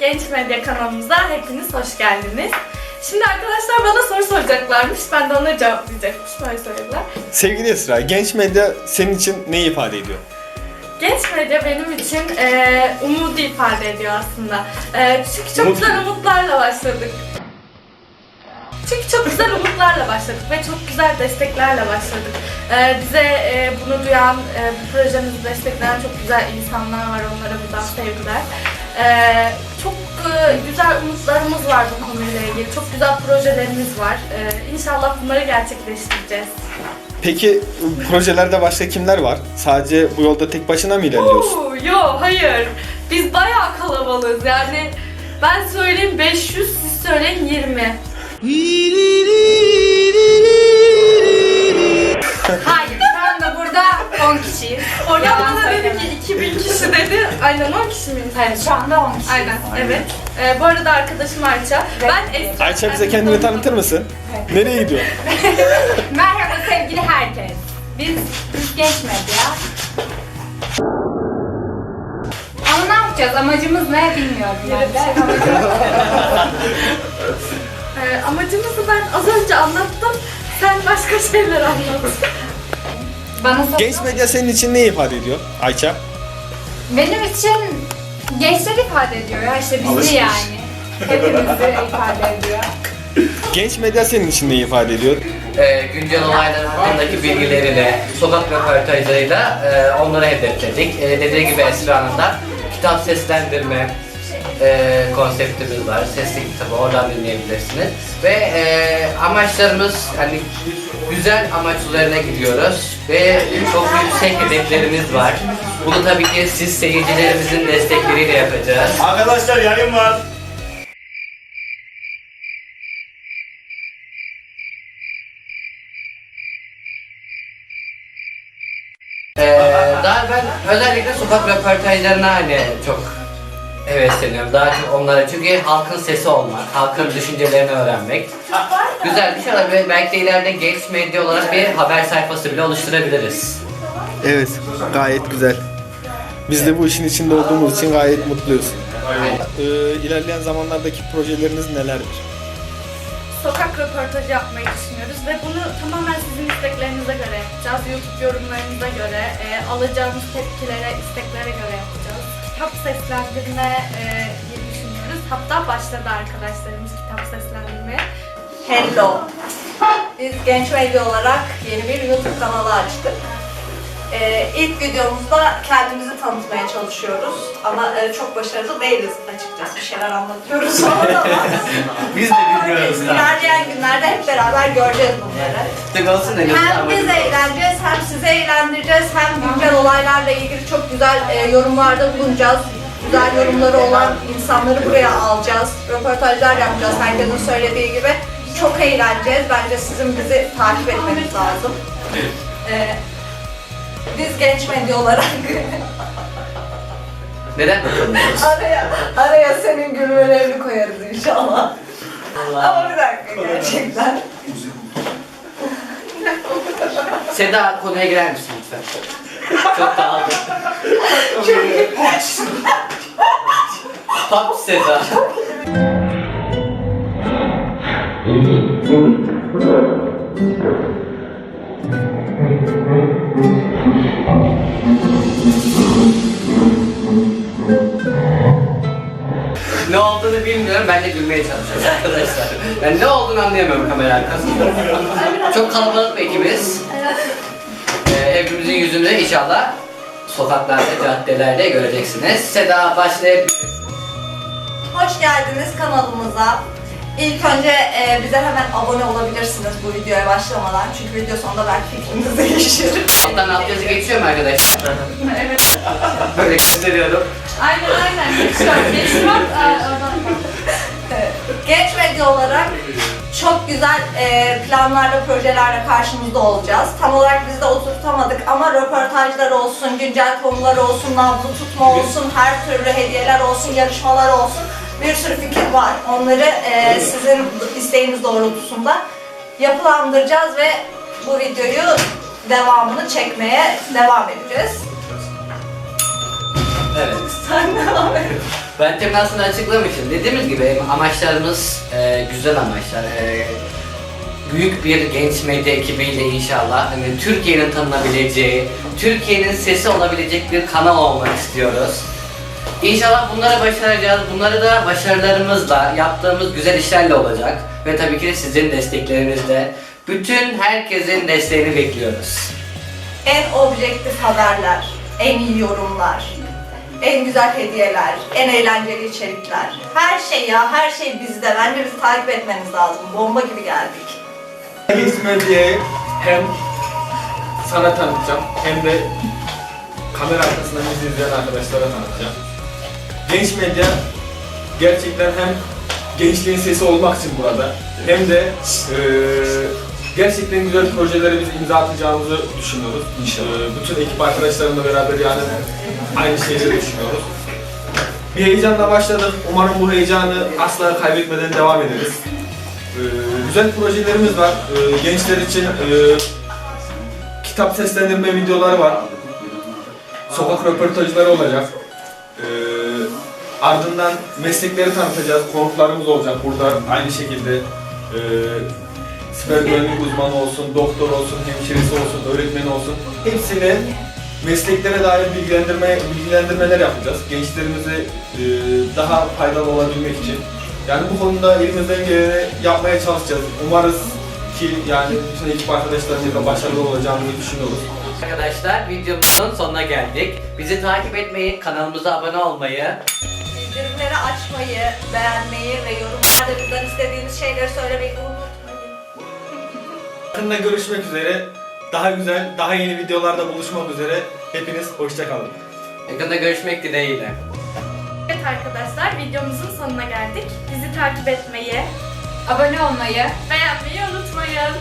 Genç Medya kanalımıza hepiniz hoş geldiniz. Şimdi arkadaşlar bana soru soracaklarmış. Ben de onlara cevaplayacakmışım. Öyle söylediler. Sevgili Esra, genç medya senin için ne ifade ediyor? Genç medya benim için eee umudu ifade ediyor aslında. Eee, çünkü çok Umut güzel mu? umutlarla başladık. Çünkü çok güzel umutlarla başladık ve çok güzel desteklerle başladık. Eee, bize eee, bunu duyan, eee, bu projemizi destekleyen çok güzel insanlar var. Onlara buradan sevgiler. Eee, çok eee, güzel umutlarımız var bu konuyla ilgili. Çok güzel projelerimiz var. Eee inşallah bunları gerçekleştireceğiz. Peki projelerde başka kimler var? Sadece bu yolda tek başına mı ilerliyorsun? Oo, yo hayır. Biz bayağı kalabalığız yani. Ben söyleyeyim 500, siz söyleyin 20. Hayır, 10 kişiyiz. Orada Yalan bana dedi ki 2000 kişi dedi. Aynen 10 kişi miyiz? Evet, şu anda 10 kişi. Aynen, evet. Ee, bu arada arkadaşım Ayça. Evet. Ben Esra. Ayça bize kendini tanıtır mısın? Nereye gidiyor? Merhaba sevgili herkes. Biz, biz genç medya. Ama ne yapacağız? Amacımız ne bilmiyorum de. Ee, amacımızı ben az önce anlattım. Sen başka şeyler anlat. Bana sor. Genç medya senin için ne ifade ediyor Ayça? Benim için gençler ifade ediyor ya işte bizi Alışmış. yani. Hepimizi ifade ediyor. Genç medya senin için ne ifade ediyor? e, güncel olayların hakkındaki bilgileriyle, sokak röportajlarıyla e, onları hedefledik. E, dediği gibi Esra'nın da kitap seslendirme e, konseptimiz var. Sesli kitabı oradan dinleyebilirsiniz. Ve e, amaçlarımız hani güzel amaç üzerine gidiyoruz ve çok yüksek hedeflerimiz var. Bunu tabii ki siz seyircilerimizin destekleriyle yapacağız. Arkadaşlar yayın var. Ee, daha ben özellikle sokak röportajlarına hani çok hevesleniyorum. Daha çok onlara çünkü halkın sesi olmak, halkın düşüncelerini öğrenmek. Güzel bir şey olabilir. Belki de ileride genç medya olarak bir haber sayfası bile oluşturabiliriz. Evet, gayet güzel. Biz de bu işin içinde olduğumuz için gayet mutluyuz. Ee, ilerleyen zamanlardaki projeleriniz nelerdir? Sokak röportajı yapmayı düşünüyoruz ve bunu tamamen sizin isteklerinize göre yapacağız. YouTube yorumlarınıza göre, e, alacağımız tepkilere, isteklere göre yapacağız. Kitap seslendirme e, diye düşünüyoruz. Hatta başladı arkadaşlarımız kitap seslendirmeye. Hello. Biz Genç Medya olarak yeni bir YouTube kanalı açtık. Ee, ilk videomuzda kendimizi tanıtmaya çalışıyoruz ama e, çok başarılı değiliz açıkçası. Bir şeyler anlatıyoruz ama Biz de bilmiyoruz. ilerleyen günlerde hep beraber göreceğiz bunları. Olsun da güzel Hem biz eğleneceğiz, hem sizi eğlendireceğiz, hem olaylarla ilgili çok güzel e, yorumlarda bulunacağız. Güzel yorumları olan insanları buraya alacağız. Röportajlar yapacağız herkesin söylediği gibi. Çok eğleneceğiz. Bence sizin bizi takip etmeniz lazım. E, biz genç medya olarak Neden araya, araya senin gülmelerini koyarız inşallah. Ama bir dakika gerçekten. Seda konuya girer misin lütfen? Çok dağıldı. Pop Seda. ne olduğunu bilmiyorum. Ben de gülmeye çalışıyorum arkadaşlar. Ben ne olduğunu anlayamıyorum kamera arkasında. Çok kalabalık bir ekibiz. Yüzünü inşallah sokaklarda, caddelerde göreceksiniz. Seda başlayabilir. Hoş geldiniz kanalımıza. İlk önce e, bize hemen abone olabilirsiniz bu videoya başlamadan. Çünkü video sonunda belki fikriniz değişir. Alttan alt yazı geçiyor mu arkadaşlar? Evet. Böyle gösteriyorum. Aynen aynen. Geçiyorum. Geçiyorum. Genç medya olarak çok güzel e, planlarla, projelerle karşınızda olacağız. Tam olarak biz de oturtamadık ama röportajlar olsun, güncel konular olsun, nabzı tutma olsun, her türlü hediyeler olsun, yarışmalar olsun. Bir sürü fikir var. Onları e, sizin isteğiniz doğrultusunda yapılandıracağız ve bu videoyu devamını çekmeye devam edeceğiz. Evet. Sen devam et. Ben temin aslında açıklamışım. Dediğimiz gibi amaçlarımız e, güzel amaçlar. E, büyük bir genç medya ekibiyle inşallah hani Türkiye'nin tanınabileceği, Türkiye'nin sesi olabilecek bir kanal olmak istiyoruz. İnşallah bunları başaracağız. Bunları da başarılarımızla, yaptığımız güzel işlerle olacak. Ve tabii ki de sizin desteklerinizle. Bütün herkesin desteğini bekliyoruz. En objektif haberler, en iyi yorumlar, en güzel hediyeler, en eğlenceli içerikler. Her şey ya, her şey bizde. Bence bizi takip etmeniz lazım. Bomba gibi geldik. Medyayı hem sana tanıtacağım hem de kamera arkasından bizi izleyen arkadaşlara tanıtacağım. Genç medya gerçekten hem gençliğin sesi olmak için burada hem de eee, gerçekten güzel projelere biz imza atacağımızı düşünüyoruz. İnşallah. bütün ekip arkadaşlarımla beraber yani aynı şeyleri düşünüyoruz. Bir heyecanla başladık. Umarım bu heyecanı asla kaybetmeden devam ederiz. Ee, güzel projelerimiz var. Ee, gençler için e, kitap seslendirme videoları var. Sokak röportajları olacak. Ee, ardından meslekleri tanıtacağız. Konuklarımız olacak burada aynı şekilde. Ee, siber güvenlik uzmanı olsun, doktor olsun, hemşiresi olsun, öğretmeni olsun. Hepsini mesleklere dair bilgilendirme, bilgilendirmeler yapacağız. Gençlerimize e, daha faydalı olabilmek için. Yani bu konuda elimizden geleni yapmaya çalışacağız. Umarız ki yani bütün ekip arkadaşlarımızla başarılı olacağımızı düşünüyoruz. Arkadaşlar videomuzun sonuna geldik. Bizi takip etmeyi, kanalımıza abone olmayı, Bildirimleri açmayı, beğenmeyi ve yorumlarda bizden istediğiniz şeyleri söylemeyi unutmayın. Yakında görüşmek üzere. Daha güzel, daha yeni videolarda buluşmak üzere. Hepiniz hoşçakalın. yakında görüşmek dileğiyle. Evet arkadaşlar videomuzun sonuna geldik. Bizi takip etmeyi, Abone olmayı beğenmeyi unutmayın.